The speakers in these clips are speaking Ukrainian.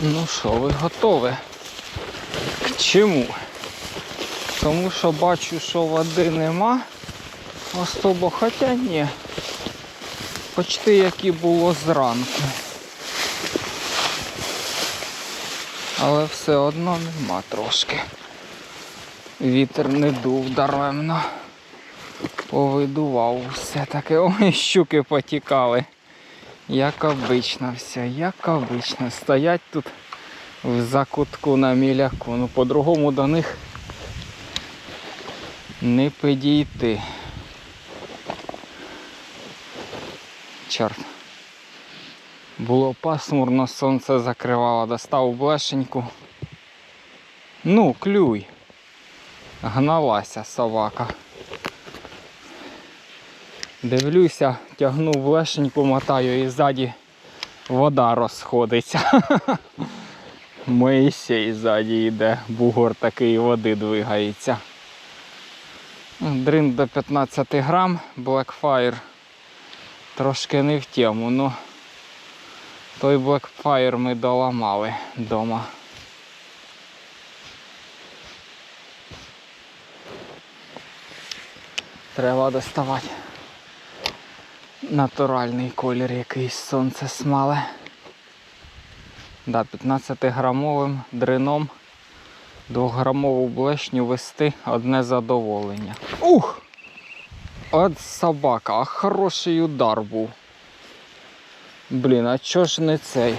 Ну що, ви готові? К чому? Тому що бачу, що води нема особо, хоча ні. Почти як і було зранку. Але все одно нема трошки. Вітер не дув даремно. Повидував все таке. Ой, щуки потікали. Як обично все, як обично. Стоять тут в закутку на міляку. Ну по-другому до них не підійти. Чорт. Було пасмурно, сонце закривало, достав блешеньку. Ну, клюй. Гналася собака. Дивлюся, тягну блешеньку, мотаю і ззаді вода розходиться. Моїсей ззаді йде, бугор такий води двигається. Дрин до 15 грам, Blackfire. Трошки не в тему, ну той Blackfire ми доламали вдома. Треба доставати натуральний колір якийсь сонце смале. Да, 15-грамовим дрином 2-грамову блешню вести одне задоволення. Ух! От собака, а хороший удар був. Блін, а чого ж не цей?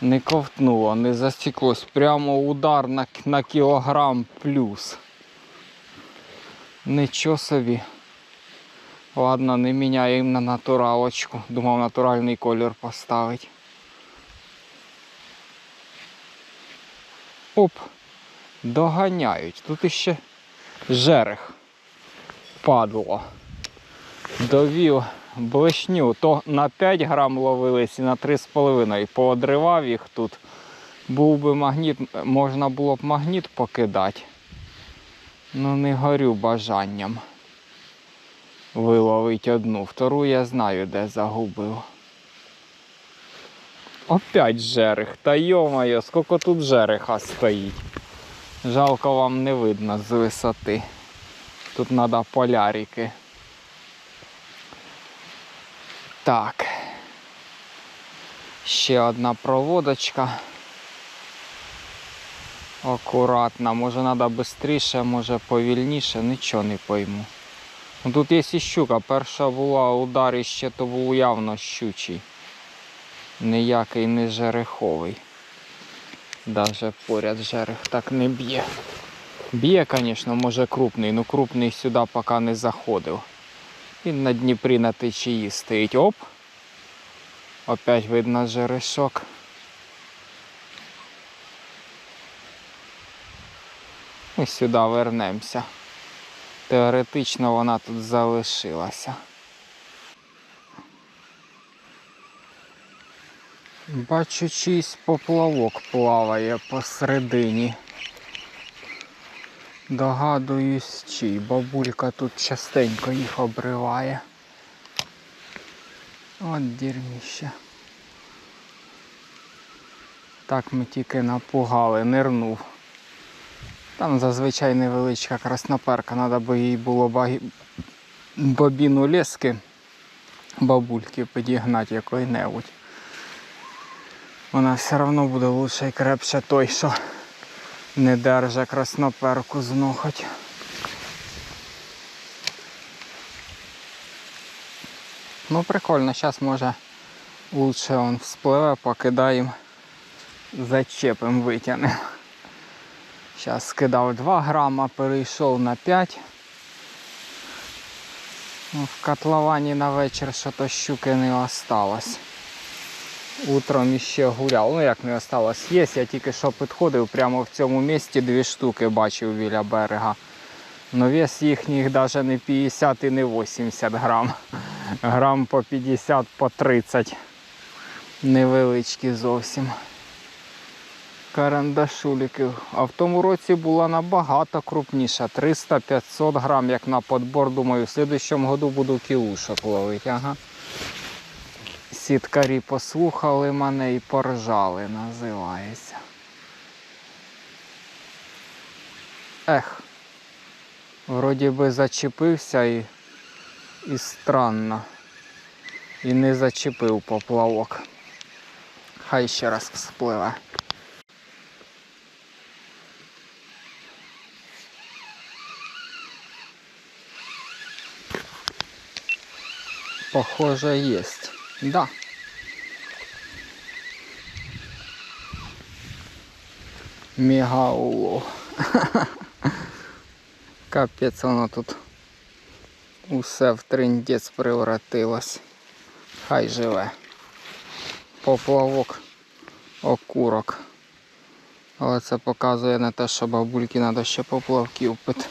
Не ковтнуло, не засіклось. Прямо удар на, на кілограм плюс. Нічого собі. Ладно, не міняємо на натуралочку. Думав натуральний колір поставити. Оп, доганяють. Тут іще жерех падло. Довів блешню. То на 5 грам ловились і на 3,5. Поодривав їх тут. Був би магніт, можна було б магніт покидати. Ну не горю бажанням виловить одну. Втору я знаю, де загубив. Опять жерех. Та йомайо, скільки тут жереха стоїть. Жалко вам не видно з висоти. Тут треба полярики. Так. Ще одна проводочка. Акуратно, може треба швидше, може повільніше, нічого не пойму. Ну, Тут є і щука. Перша була удар іще, то був явно щучий. Ніякий не жереховий. Даже поряд жерех так не б'є. Б'є, звісно, може крупний, але крупний сюди поки не заходив. Він на Дніпрі на течії стоїть. Оп! Опять видно жерешок. Ми сюди вернемося. Теоретично вона тут залишилася. Бачу, чийсь поплавок плаває посередині. Догадуюсь, чий. Бабулька тут частенько їх обриває. От дірміще. Так ми тільки напугали, нирнув. Там зазвичай невеличка красноперка, треба би їй було багі... бобіну лески бабульки підігнати якої-небудь. Вона все одно буде лучше і крепше той, що не держа красноперку знохоть. Ну прикольно, зараз може лучше он вспливе, покидаємо, зачепим, витягнемо. Зараз скидав 2 грама, перейшов на 5. Ну, в котловані на вечір що то щуки не осталось. Утром іще гуляв. Ну як не осталось, є. Я тільки що підходив, прямо в цьому місці дві штуки бачив біля берега. Но вес їхніх навіть не 50 і не 80 грам. Грам по 50, по 30. Невеличкі зовсім карандашуліків. А в тому році була набагато крупніша. 300-500 грам, як на подбор. Думаю, в слідчому году буду кілушок ловити. Ага. Сіткарі послухали мене і поржали, називається. Ех, вроді би зачепився і, і странно. І не зачепив поплавок. Хай ще раз вспливе. Похоже, есть. Да. Мегаулов. Капець воно тут усе в триндець превратилось. Хай живе. Поплавок, окурок. Але це показує не те, що бабульки треба ще поплавків пит,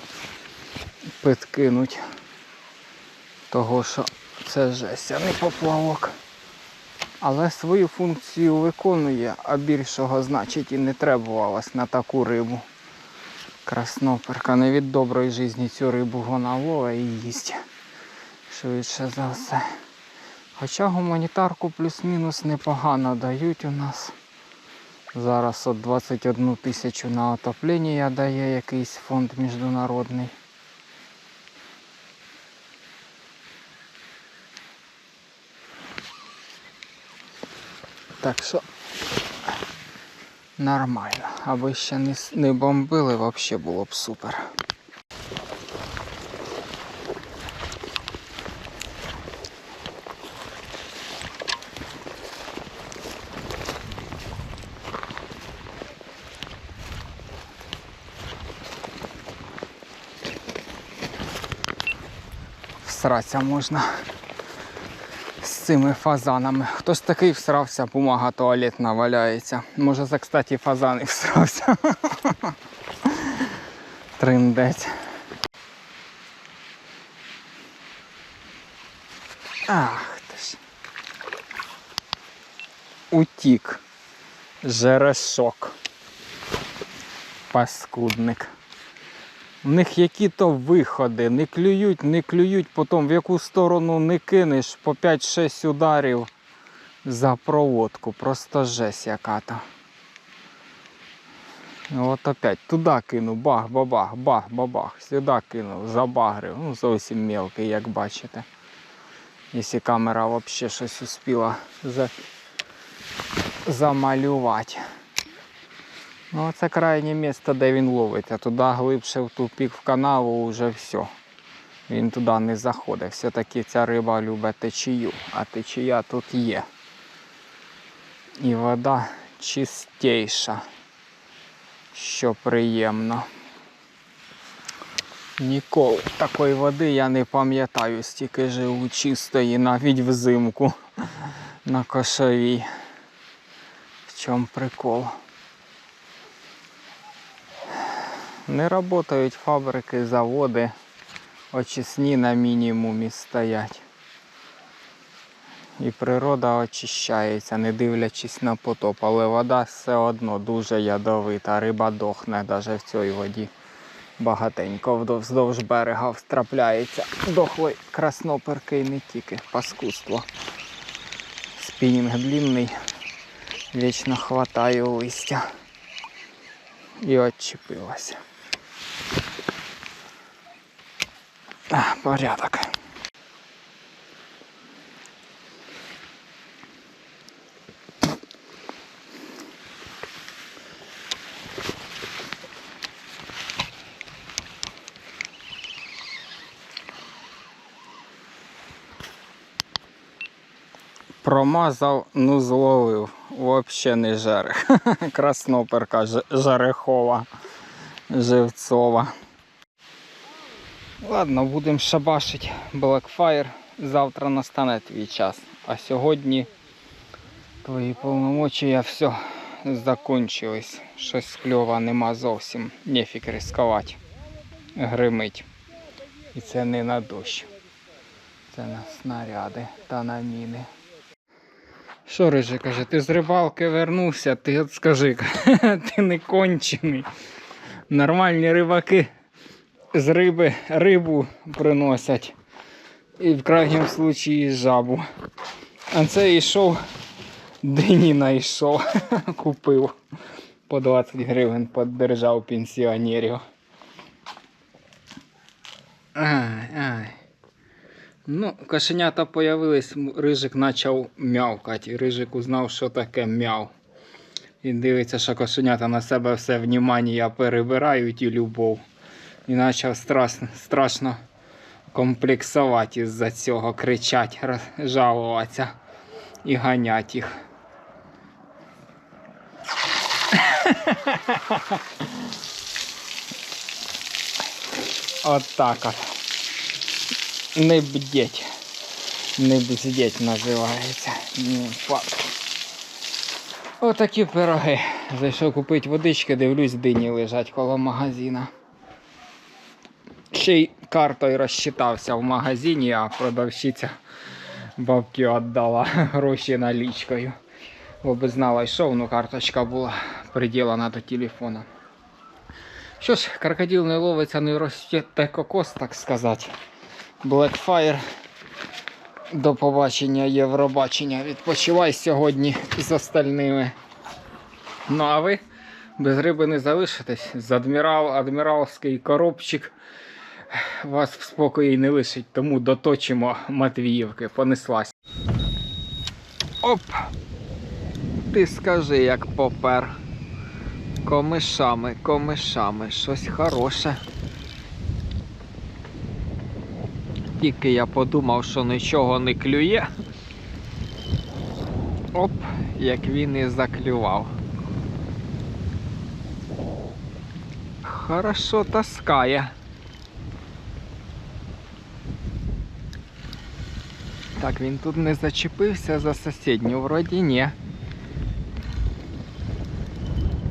підкинуть. Того що це жесть, а поплавок. Але свою функцію виконує, а більшого значить і не требувалось на таку рибу. Красноперка не від доброї житті цю рибу вона ловить і їсть. Швидше за все. Хоча гуманітарку плюс-мінус непогано дають у нас. Зараз от 21 тисячу на отоплення дає якийсь фонд міжнародний. Так що нормально. Аби ще не, не бомбили, взагалі було б супер. Всратися можна цими фазанами. Хтось такий всрався, бумага туалетна валяється. Може це, кстати, фазан і всрався. Триндець. Ах ти ж. Утік. Жерешок. Паскудник. В них які-то виходи, не клюють, не клюють, потім в яку сторону не кинеш по 5-6 ударів за проводку. Просто жесть яка-то. От опять туди кину, бах, бабах, бах, бабах. Сюди кинув, забагрив. Ну, зовсім мелкий, як бачите. Якщо камера взагалі щось успіла за... замалювати. Ну, це крайнє місце, де він ловить, а туди глибше в тупік в канаву вже все. Він туди не заходить. Все-таки ця риба любить течію, а течія тут є. І вода чистіша, що приємно. Ніколи такої води я не пам'ятаю, стільки живу чистої навіть взимку на кошовій. В чому прикол? Не працюють фабрики, заводи, очисні на мінімумі стоять. І природа очищається, не дивлячись на потоп, але вода все одно дуже ядовита, риба дохне навіть в цій воді. Багатенько вздовж берега встрапляється. Дохлий красноперки і не тільки паскудство. Спінінг длінний, вічно хватає листя. І отчепилася. А, порядок. Промазав, ну зловив. Вообще не жерех. Красноперка жерехова, живцова. Ладно, будемо шабашити Blackfire. Завтра настане твій час. А сьогодні твої повномочія все закончились. Щось кльова нема зовсім. Нефік ризикувати. Гримить. І це не на дощ. Це на снаряди та на міни. Що Рижий каже, ти з рибалки вернувся, ти от скажи, ти не кончений. Нормальні рибаки з риби рибу приносять. І в крайньому случаї жабу. А це йшов, дині знайшов, купив по 20 гривень, поддержав пенсіонерів. Ну, кошенята появились, рижик почав м'явкати. І рижик узнав, що таке мяв. І дивиться, що кошенята на себе все внімання перебирають і любов. І почав страшно, страшно комплексувати із-за цього, кричать, роз- жалуватися і ганять їх. От так от. Не бдеть. Не бздеть називається. Ну. Отакі пироги. Зайшов купити водички, дивлюсь, дині лежать коло магазина. Ще й картою розчитався в магазині, а продавщиця бабки віддала гроші налічкою. Бо би знала, йшов, ну карточка була приділена до телефона. Що ж, крокодил не ловиться, не росте кокос, так сказати. Blackfire. До побачення, Євробачення. Відпочивай сьогодні з остальними. Ну а ви без риби не залишитесь. З адмірал, адміралський коробчик вас в спокої не лишить, тому доточимо Матвіївки. Понеслась. Оп! Ти скажи, як попер. Комишами, комишами, щось хороше. Тільки я подумав, що нічого не клює. Оп, як він і заклював. Хорошо таскає. Так, він тут не зачепився за сусідню, вроді ні.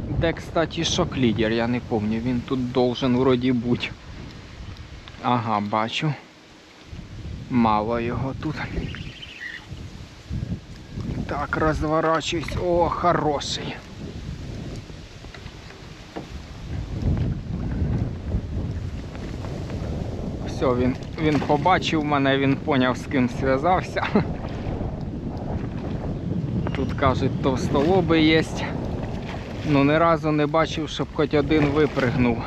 Де, кстати, шок-лідер, я не пам'ятаю, він тут должен вроді бути. Ага, бачу. Мало його тут. Так, розворачуюсь. О, хороший. Все, він, він побачив мене, він поняв, з ким зв'язався. Тут кажуть, товстолоби є. Ну ні разу не бачив, щоб хоч один випригнув.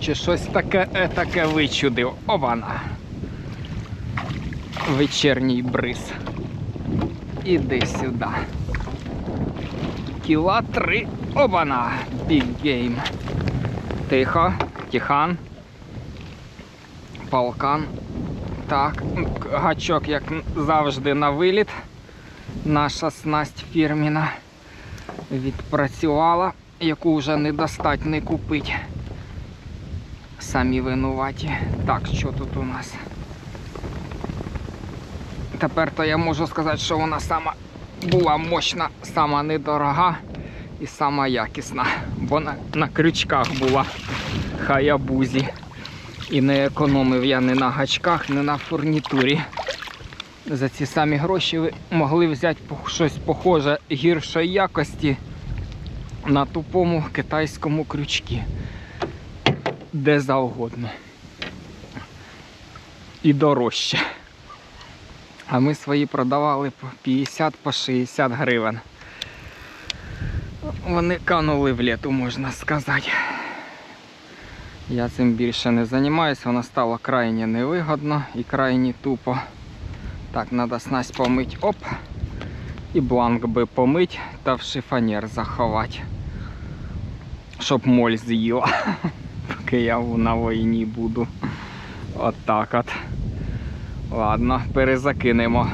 Чи щось таке е, таке вичудив. Обана. Вечірній бриз. Іди сюди. Кіла три. Обана. Big game. Тихо. Тихан. Палкан. Так, гачок, як завжди, на виліт. Наша снасть фірміна відпрацювала, яку вже не достать не купить. Самі винуваті. Так, що тут у нас? Тепер то я можу сказати, що вона сама була мощна, сама недорога і сама якісна, бо на, на крючках була хаябузі. І не економив я ні на гачках, ні на фурнітурі. За ці самі гроші ви могли взяти щось похоже гіршої якості на тупому китайському крючці. Де завгодно. І дорожче. А ми свої продавали по 50 по 60 гривень. Вони канули в літу, можна сказати. Я цим більше не займаюся, воно стало крайне невигодно і крайне тупо. Так, треба снасть помити. Оп. І бланк би помить та в шифонер заховати. Щоб моль з'їла. Поки я на війні буду. От от. Ладно, перезакинемо.